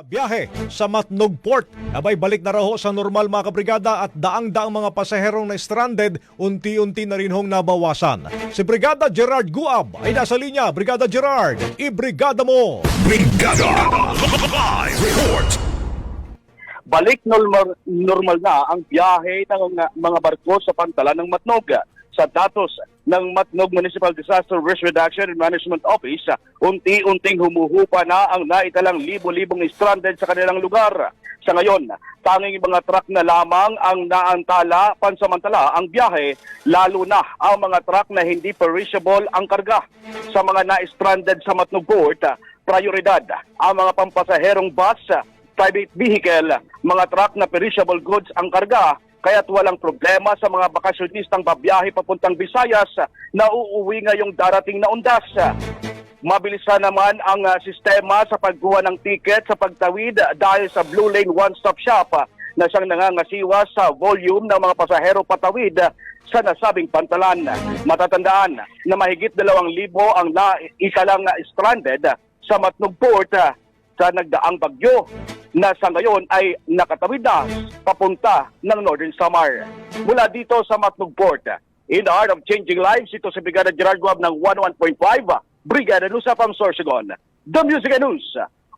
Biyahe sa Matnog Port. Abay balik na raho sa normal mga kabrigada at daang-daang mga pasaherong na stranded unti-unti na rin hong nabawasan. Si Brigada Gerard Guab ay nasa linya. Brigada Gerard, ibrigada mo! Brigada Live Report balik normal, normal na ang biyahe ng mga- mga barko sa pantalan ng Matnog. Sa datos ng Matnog Municipal Disaster Risk Reduction and Management Office, unti-unting humuhupa na ang naitalang libo-libong stranded sa kanilang lugar. Sa ngayon, tanging mga truck na lamang ang naantala pansamantala ang biyahe, lalo na ang mga truck na hindi perishable ang karga. Sa mga na-stranded sa Matnog Port, prioridad ang mga pampasaherong bus, private vehicle, mga truck na perishable goods ang karga, kaya't walang problema sa mga bakasyonistang babiyahe papuntang Visayas na uuwi ngayong darating na undas. Mabilisan naman ang ah, sistema sa pagkuha ng ticket sa pagtawid dahil sa Blue Lane One Stop Shop na siyang nangangasiwa sa volume ng mga pasahero patawid sa nasabing pantalan. Matatandaan na mahigit 2,000 ang naitalang ah, stranded ah, sa Matnog Port sa nagdaang bagyo na sa ngayon ay nakatawid na papunta ng Northern Samar. Mula dito sa Matnog Port, in the heart of changing lives, ito si Brigada Gerard Guab ng 11.5, Brigada News from Sorsogon. The Music and News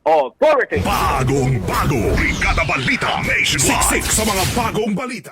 Authority. Bagong bago Brigada Balita Nationwide Siksik sa mga bagong balita